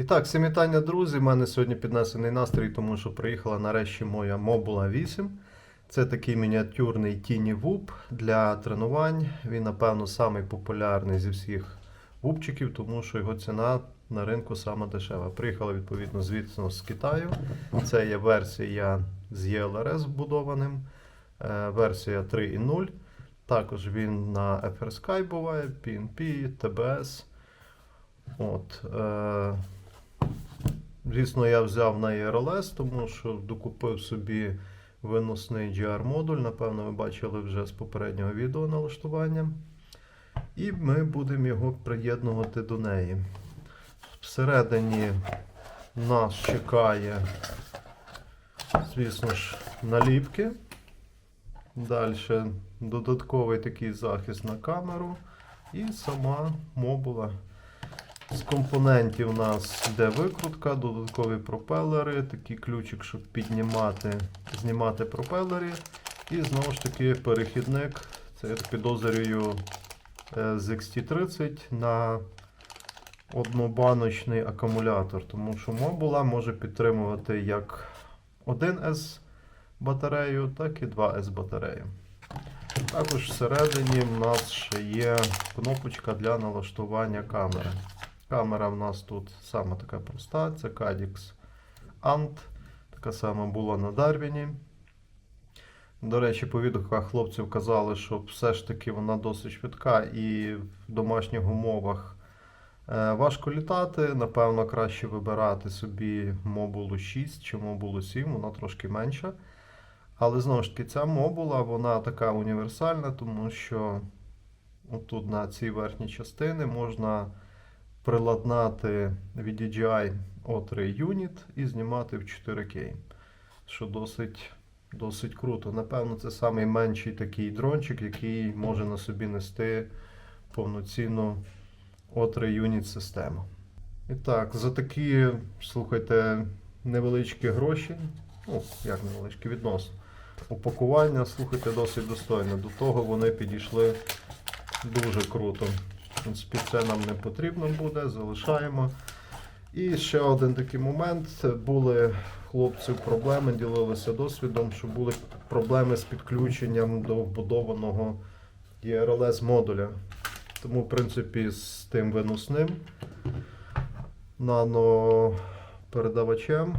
І так, всім вітання, друзі. У мене сьогодні піднесений настрій, тому що приїхала нарешті моя Mobula 8. Це такий мініатюрний тіні вуп для тренувань. Він, напевно, самий популярний зі всіх вупчиків, тому що його ціна на ринку саме дешева. Приїхала, відповідно, звісно, з Китаю. Це є версія з ELRS вбудованим, е, версія 3.0. Також він на FR буває, PNP, TBS. От, е, звісно, я взяв на ERLS, тому що докупив собі виносний GR-модуль. Напевно, ви бачили вже з попереднього відео налаштування. І ми будемо його приєднувати до неї. Всередині нас чекає, звісно ж, наліпки. Далі додатковий такий захист на камеру і сама мобула. З компонентів у нас йде викрутка, додаткові пропелери, такий ключик, щоб піднімати, знімати пропелери. І знову ж таки перехідник. Це я підозрюю е, з XT30 на однобаночний акумулятор, тому що мобула може підтримувати як 1С батарею, так і 2С батарею. Також всередині в нас ще є кнопочка для налаштування камери. Камера в нас тут саме така проста, це Cadix Ant. Така сама була на Дарвіні. До речі, по відгуках хлопців казали, що все ж таки вона досить швидка і в домашніх умовах е, важко літати. Напевно, краще вибирати собі мобулу 6 чи мобулу 7, вона трошки менша. Але знову ж таки, ця мобула вона така універсальна, тому що отут на цій верхній частині можна приладнати від DJI O3 Unit і знімати в 4К, що досить, досить круто. Напевно, це найменший такий дрончик, який може на собі нести повноцінну O3 Unit систему. І так, за такі, слухайте, невеличкі гроші, ну, як невеличкі відносно. Упакування, слухайте, досить достойне. До того вони підійшли дуже круто. Принципі, це нам не потрібно буде, залишаємо. І ще один такий момент. Були в хлопців проблеми, ділилися досвідом, що були проблеми з підключенням до вбудованого ERLS модуля. Тому, в принципі, з тим виносним нанопередавачем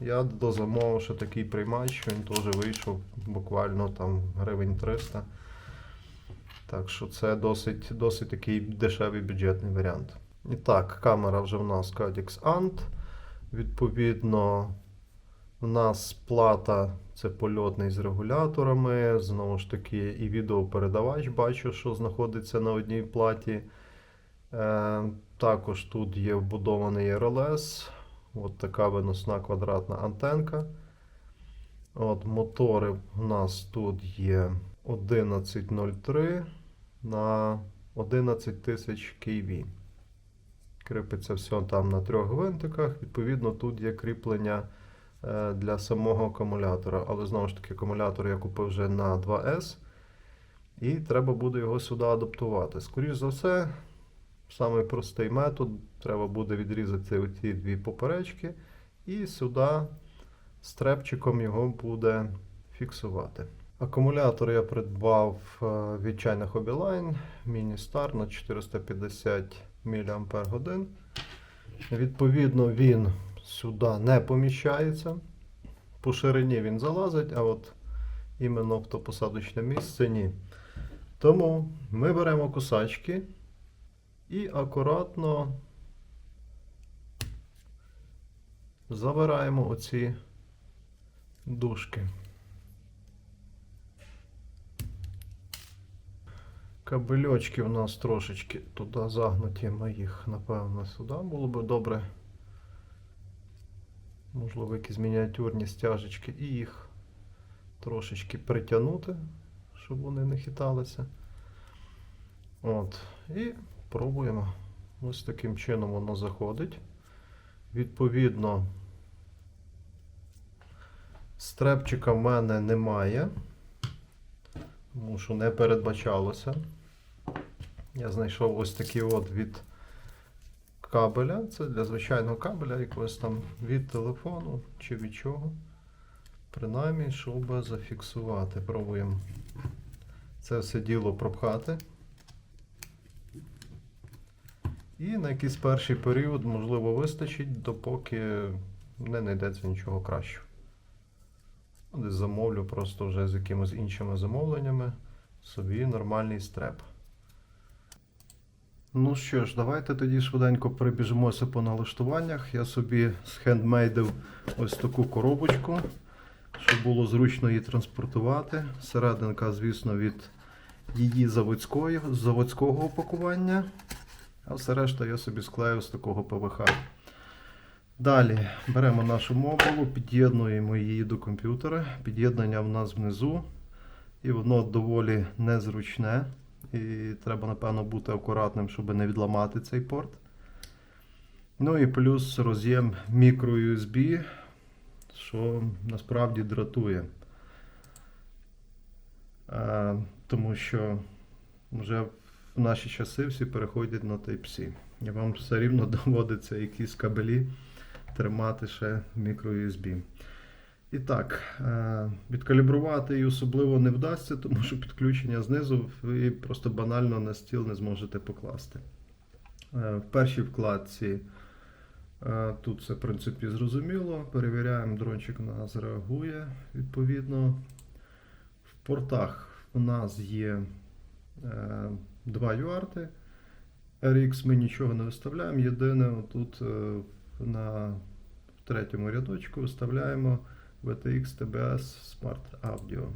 я дозамовив ще такий приймач, він теж вийшов буквально там гривень 300. Так що це досить, досить такий дешевий бюджетний варіант. І так, камера вже в нас Cadix Ant. Відповідно, в нас плата це польотний з регуляторами. Знову ж таки, і відеопередавач бачу, що знаходиться на одній платі. Е, також тут є вбудований RLS. От така виносна квадратна антенка. От, мотори у нас тут є 11.03 на 11 тисяч kV. Кріпиться все там на трьох гвинтиках. Відповідно, тут є кріплення е, для самого акумулятора. Але знову ж таки, акумулятор я купив вже на 2С. І треба буде його сюди адаптувати. Скоріше за все, самий простий метод. Треба буде відрізати оці дві поперечки. І сюди стрепчиком його буде фіксувати. Акумулятор я придбав е, від China Hobby Line Mini Star на 450 мАч. Відповідно, він сюди не поміщається. По ширині він залазить, а от іменно в то посадочне місце ні. Тому ми беремо кусачки і акуратно забираємо оці дужки. Кабельочки у нас трошечки туди загнуті, ми їх, напевно, сюди було б добре. Можливо, якісь мініатюрні стяжечки і їх трошечки притягнути, щоб вони не хиталися. От. І пробуємо. Ось таким чином воно заходить. Відповідно, стрепчика в мене немає, тому що не передбачалося. Я знайшов ось такий от від кабеля. Це для звичайного кабеля, якогось там від телефону чи від чого. Принаймні, щоб зафіксувати. Пробуємо це все діло пропхати. І на якийсь перший період, можливо, вистачить, допоки не знайдеться нічого кращого. Десь замовлю просто вже з якимись іншими замовленнями собі нормальний стреп. Ну що ж, давайте тоді швиденько перебіжимося по налаштуваннях. Я собі схендмейдив ось таку коробочку, щоб було зручно її транспортувати. Серединка, звісно, від її заводської, заводського упакування. А все решта я собі склею з такого ПВХ. Далі беремо нашу мобилу, під'єднуємо її до комп'ютера. Під'єднання в нас внизу. І воно доволі незручне. І треба, напевно, бути акуратним, щоб не відламати цей порт. Ну і плюс роз'єм microUSB, що насправді дратує. Е, тому що вже в наші часи всі переходять на Type-C. І вам все рівно доводиться якісь кабелі тримати ще в microUSB. І так, е, відкалібрувати її особливо не вдасться, тому що підключення знизу ви просто банально на стіл не зможете покласти. Е, В першій вкладці е, тут все в принципі зрозуміло. Перевіряємо, дрончик у нас реагує відповідно. В портах у нас є два UART. RX ми нічого не виставляємо. Єдине, тут на третьому рядочку виставляємо VTX TBS Smart Audio.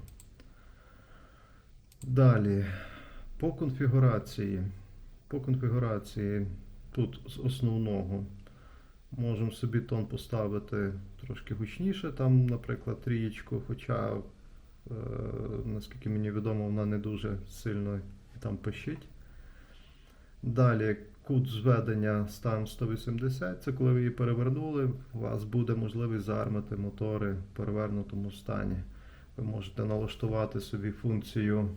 Далі, по конфігурації. По конфігурації тут з основного можемо собі тон поставити трошки гучніше, там, наприклад, трієчку, хоча, е, наскільки мені відомо, вона не дуже сильно там пищить. Далі кут зведення ставимо 180. Це коли ви її перевернули, у вас буде можливість заармити мотори в перевернутому стані. Ви можете налаштувати собі функцію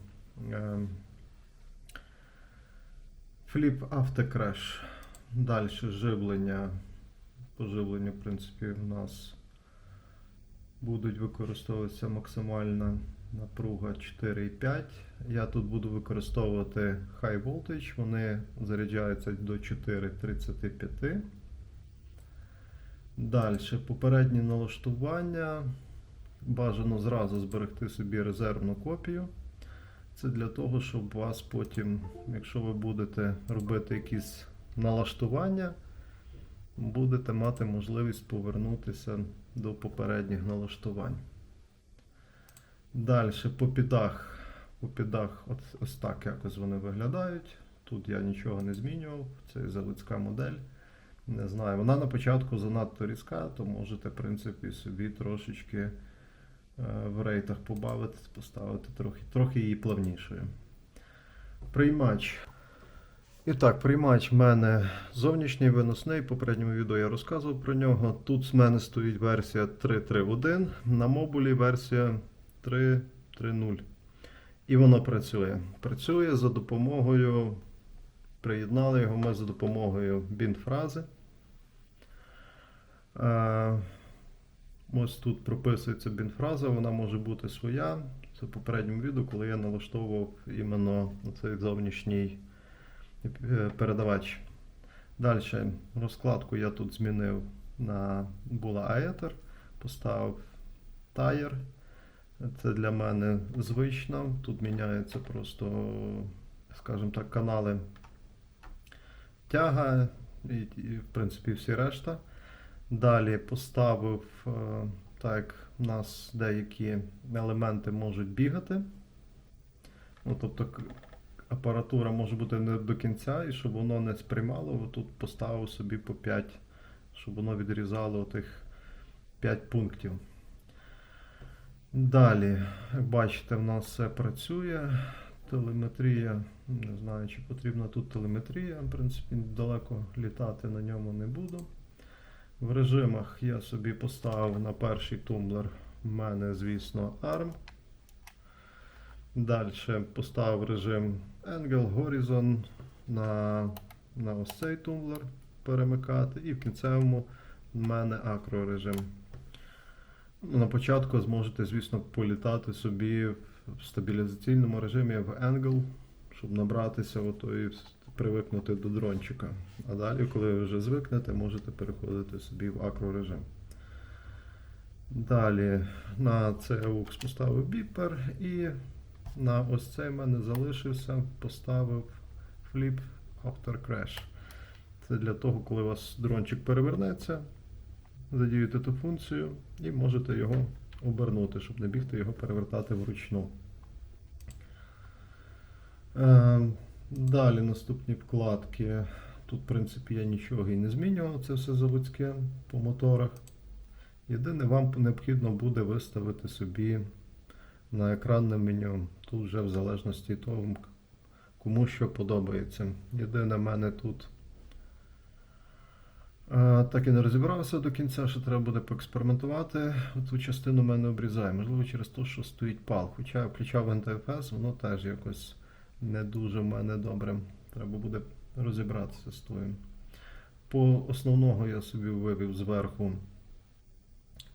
е, Flip After Crash. Далі живлення. По живленню, в принципі, в нас будуть використовуватися максимальна напруга 4,5. Я тут буду використовувати High Voltage, вони заряджаються до 4,35. Далі, попередні налаштування. Бажано зразу зберегти собі резервну копію. Це для того, щоб вас потім, якщо ви будете робити якісь налаштування, будете мати можливість повернутися до попередніх налаштувань. Далі по підах. По підах от, ось так якось вони виглядають. Тут я нічого не змінював, це заводська модель. Не знаю, вона на початку занадто різка, то можете, в принципі, собі трошечки е, в рейтах побавити, поставити трохи, трохи її плавнішою. Приймач. І так, приймач в мене зовнішній виносний. В попередньому відео я розказував про нього. Тут з мене стоїть версія 3.3.1, на мобулі версія 3.3.0. І воно працює. Працює за допомогою. Приєднали його ми за допомогою бінт-фрази. Е, Ось тут прописується бінт-фраза, вона може бути своя. Це в попередньому відео, коли я налаштовував іменно цей зовнішній е, передавач. Далі розкладку я тут змінив на була Aether, поставив Tire. Це для мене звично. Тут міняються просто, скажімо так, канали тяга і, і в принципі всі решта. Далі поставив, е, так як в нас деякі елементи можуть бігати. Ну, тобто апаратура може бути не до кінця, і щоб воно не сприймало, тут поставив собі по 5, щоб воно відрізало тих 5 пунктів. Далі, як бачите, в нас все працює. Телеметрія, не знаю, чи потрібна тут телеметрія. В принципі, далеко літати на ньому не буду. В режимах я собі поставив на перший тумблер. У мене, звісно, ARM. Далі поставив режим Angle Horizon на, на ось цей тумблер. перемикати, і в кінцевому в мене акрорежим. Ну, На початку зможете, звісно, політати собі в стабілізаційному режимі в Angle, щоб набратися і привикнути до дрончика. А далі, коли ви вже звикнете, можете переходити собі в акрорежим. Далі на цей AUX поставив біпер і на ось цей в мене залишився, поставив Flip After Crash. Це для того, коли у вас дрончик перевернеться, задіюєте ту функцію і можете його обернути, щоб не бігти його перевертати вручну. Е, Далі наступні вкладки. Тут, в принципі, я нічого і не змінював, це все заводське по моторах. Єдине, вам необхідно буде виставити собі на екранне меню. Тут вже в залежності того, кому що подобається. Єдине, в мене тут так і не розібрався до кінця, що треба буде поекспериментувати. Цю частину мене обрізає. Можливо, через те, що стоїть пал. Хоча я включав NTFS, воно теж якось не дуже в мене добре. Треба буде розібратися з тим. По основного я собі вивів зверху.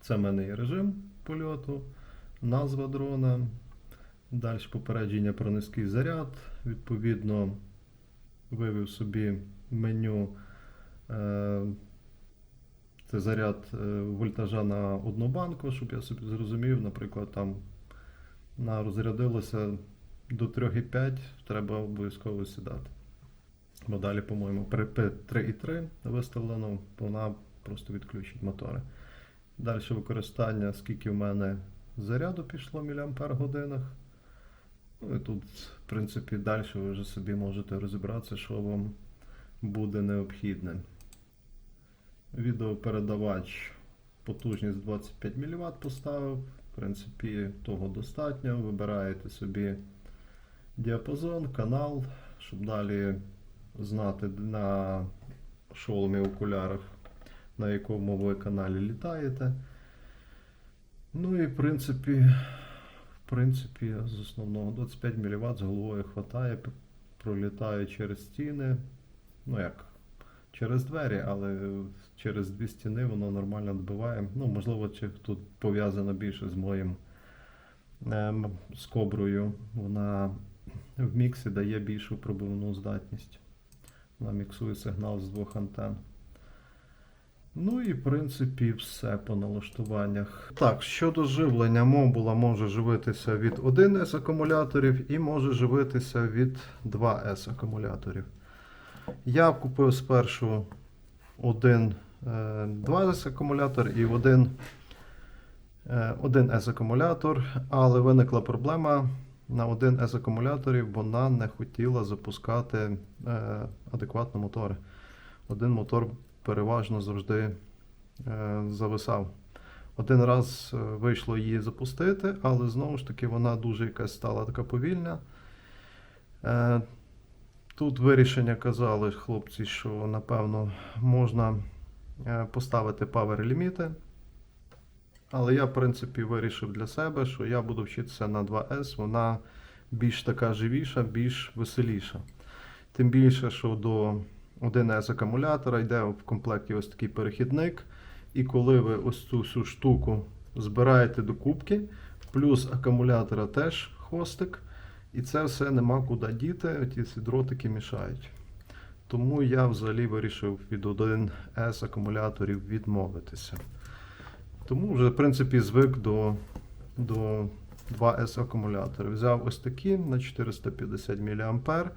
Це в мене є режим польоту, назва дрона, далі попередження про низький заряд. Відповідно, вивів собі меню. Е, Це заряд е, вольтажа на одну банку, щоб я собі зрозумів, наприклад, там на розрядилося до 3,5 треба обов'язково сідати. Бо далі, по-моєму, при 3,3 виставлено, вона просто відключить мотори. Далі використання, скільки в мене заряду пішло в годинах. Ну і тут, в принципі, далі ви вже собі можете розібратися, що вам буде необхідне. Відеопередавач потужність 25 мВт поставив. В принципі, того достатньо. Вибираєте собі діапазон, канал, щоб далі знати на шоломі окулярах, на якому ви каналі літаєте. Ну і в принципі, в принципі, з основного 25 мВт з головою хватає, пролітає через стіни. Ну як, через двері, але через дві стіни воно нормально добиває. Ну, можливо, чи тут пов'язано більше з моїм ем, з коброю. Вона в міксі дає більшу пробивну здатність. Вона міксує сигнал з двох антен. Ну і в принципі все по налаштуваннях. Так, щодо живлення, мобула може живитися від 1С акумуляторів і може живитися від 2С акумуляторів. Я купив спершу один е, 2С акумулятор і один, е, 1С акумулятор, але виникла проблема. На 1С акумуляторів вона не хотіла запускати е, адекватно мотори. Один мотор переважно завжди е, зависав. Один раз е, вийшло її запустити, але знову ж таки вона дуже якась стала така повільна. Тут вирішення казали хлопці, що напевно можна е, поставити power ліміти. Але я, в принципі, вирішив для себе, що я буду вчитися на 2С, вона більш така живіша, більш веселіша. Тим більше, що до 1С акумулятора йде в комплекті ось такий перехідник. І коли ви ось цю всю штуку збираєте до кубки, плюс акумулятора теж хвостик, і це все нема куди діти, ті ці дротики мішають. Тому я взагалі вирішив від 1С акумуляторів відмовитися. Тому вже, в принципі, звик до, до 2С акумуляторів. Взяв ось такі на 450 мА.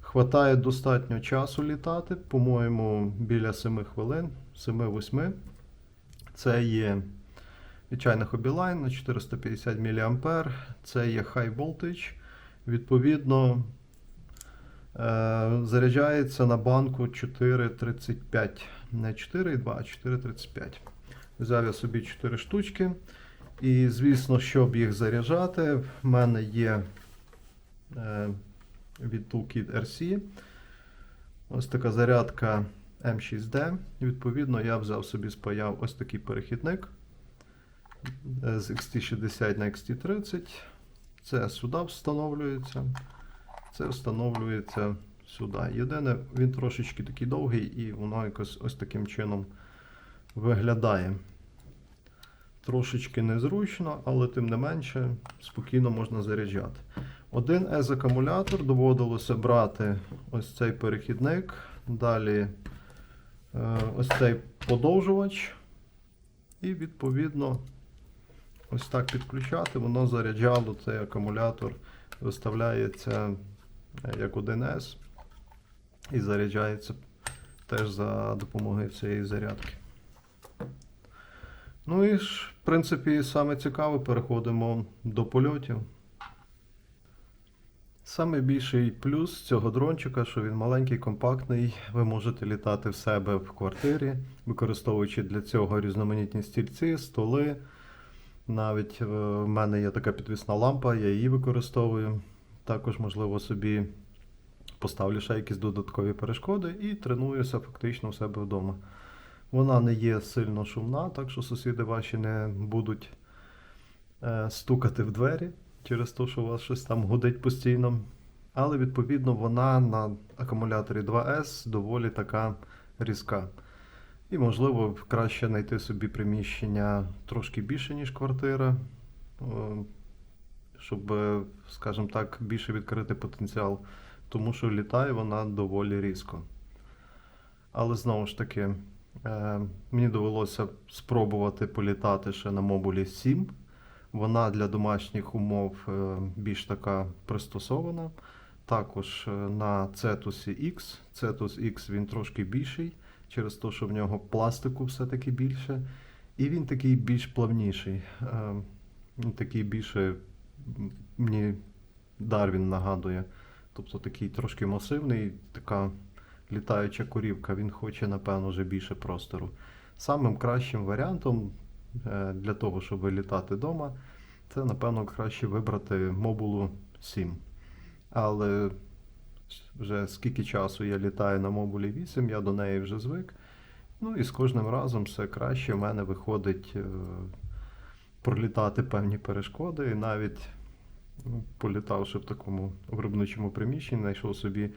Хватає достатньо часу літати, по-моєму, біля 7 хвилин, 7-8. Це є звичайний Hobbyline на 450 мА. Це є High Voltage. Відповідно, е, заряджається на банку 4,35. Не 4,2, а 4,35. Взяв я собі 4 штучки. І, звісно, щоб їх заряджати, в мене є е, від Toolkit RC. Ось така зарядка M6D. Відповідно, я взяв собі спаяв ось такий перехідник е, з XT60 на XT30. Це сюди встановлюється. Це встановлюється сюди. Єдине, він трошечки такий довгий і воно якось ось таким чином виглядає. Трошечки незручно, але тим не менше спокійно можна заряджати. Один s акумулятор доводилося брати ось цей перехідник, далі е, ось цей подовжувач, і відповідно ось так підключати, воно заряджало цей акумулятор, виставляється е, як 1С і заряджається теж за допомогою цієї зарядки. Ну і ж, в принципі, саме цікаве, переходимо до польотів. Саме більший плюс цього дрончика, що він маленький, компактний. Ви можете літати в себе в квартирі, використовуючи для цього різноманітні стільці, столи. Навіть е, в мене є така підвісна лампа, я її використовую. Також, можливо, собі поставлю ще якісь додаткові перешкоди і тренуюся фактично у себе вдома. Вона не є сильно шумна, так що сусіди ваші не будуть е, стукати в двері через те, що у вас щось там гудить постійно. Але відповідно вона на акумуляторі 2С доволі така різка. І, можливо, краще знайти собі приміщення трошки більше, ніж квартира, е, щоб, е, скажімо так, більше відкрити потенціал, тому що літає вона доволі різко. Але знову ж таки, е, мені довелося спробувати політати ще на мобулі 7. Вона для домашніх умов більш така пристосована. Також на Cetus X. Cetus X він трошки більший, через те, що в нього пластику все-таки більше. І він такий більш плавніший. Е, Він такий більше мені Дарвін нагадує. Тобто такий трошки масивний, така літаюча корівка, він хоче, напевно, вже більше простору. Самим кращим варіантом е, для того, щоб літати вдома, це, напевно, краще вибрати мобулу 7. Але вже скільки часу я літаю на мобулі 8, я до неї вже звик. Ну і з кожним разом все краще в мене виходить е, пролітати певні перешкоди. І навіть ну, політавши в такому виробничому приміщенні, знайшов собі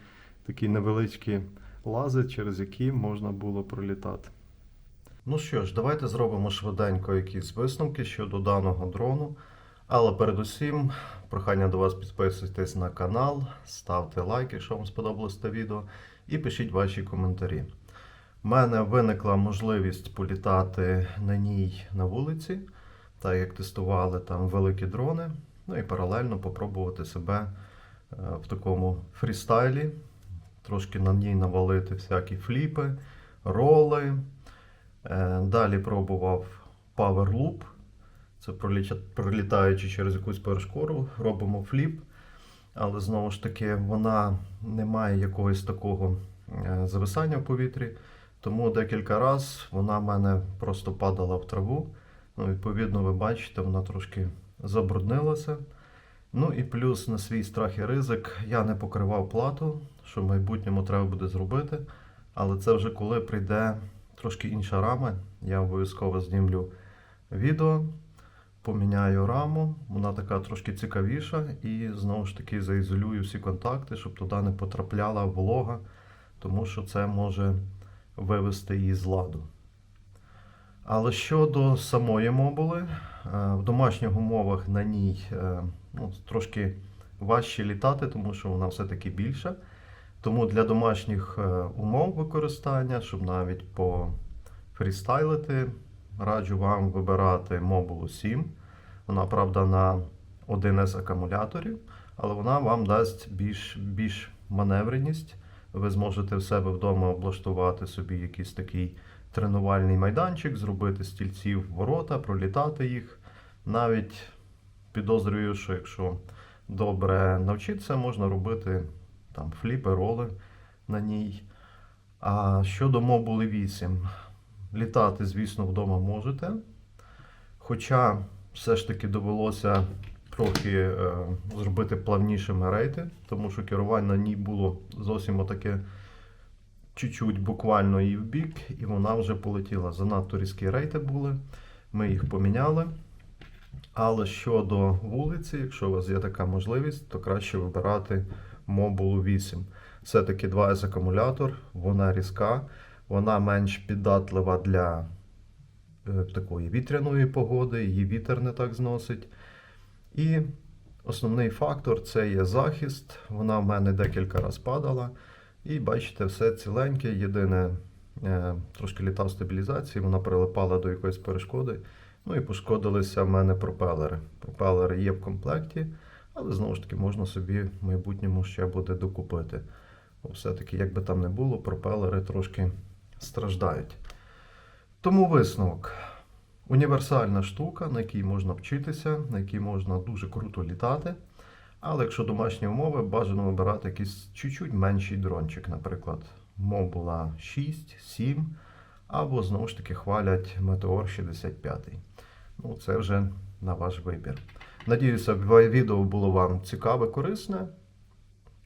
такі невеличкі лази, через які можна було пролітати. Ну що ж, давайте зробимо швиденько якісь висновки щодо даного дрону. Але передусім, прохання до вас підписуйтесь на канал, ставте лайк, якщо вам сподобалось це відео, і пишіть ваші коментарі. У мене виникла можливість політати на ній на вулиці, так як тестували там великі дрони. Ну і паралельно попробувати себе е, в такому фрістайлі, трошки на ній навалити всякі фліпи, роли. Е, Далі пробував Power Loop. Це пролітаючи через якусь перешкоду, робимо фліп. Але знову ж таки, вона не має якогось такого е, зависання в повітрі. Тому декілька разів вона в мене просто падала в траву. Ну, відповідно, ви бачите, вона трошки забруднилася. Ну і плюс на свій страх і ризик я не покривав плату, що в майбутньому треба буде зробити. Але це вже коли прийде трошки інша рама. Я обов'язково знімлю відео, поміняю раму, вона така трошки цікавіша, і знову ж таки заізолюю всі контакти, щоб туди не потрапляла волога, тому що це може вивести її з ладу. Але щодо самої мобули, е, в домашніх умовах на ній е, ну, трошки важче літати, тому що вона все-таки більша. Тому для домашніх е, умов використання, щоб навіть пофрістайлити, раджу вам вибирати мобулу 7. Вона, правда, на 1С акумуляторі, але вона вам дасть більш, більш маневреність. Ви зможете в себе вдома облаштувати собі якийсь такий тренувальний майданчик, зробити стільців ворота, пролітати їх. Навіть підозрюю, що якщо добре навчитися, можна робити там фліпи, роли на ній. А щодо мобули 8, літати, звісно, вдома можете. Хоча все ж таки довелося трохи е, зробити плавнішими рейти, тому що керування на ній було зовсім отаке чуть-чуть буквально і в бік, і вона вже полетіла. Занадто різкі рейти були. Ми їх поміняли. Але щодо вулиці, якщо у вас є така можливість, то краще вибирати мобулу 8. все-таки 2С акумулятор, вона різка, вона менш піддатлива для такої вітряної погоди, її вітер не так зносить. І основний фактор це є захист. Вона в мене декілька разів падала. І бачите, все ціленьке. Єдине, е, трошки літа стабілізації, вона прилипала до якоїсь перешкоди. Ну і пошкодилися в мене пропелери. Пропелери є в комплекті, але знову ж таки можна собі в майбутньому ще буде докупити. Бо все-таки, як би там не було, пропелери трошки страждають. Тому висновок. Універсальна штука, на якій можна вчитися, на якій можна дуже круто літати. Але якщо домашні умови, бажано вибирати якийсь чуть-чуть менший дрончик, наприклад, Mobula 6, 7, або знову ж таки хвалять Meteor 65. Ну, це вже на ваш вибір. Надіюся, відео було вам цікаве, корисне.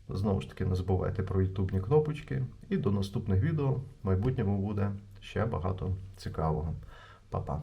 Знову ж таки, не забувайте про ютубні кнопочки. І до наступних відео в майбутньому буде ще багато цікавого. Па-па.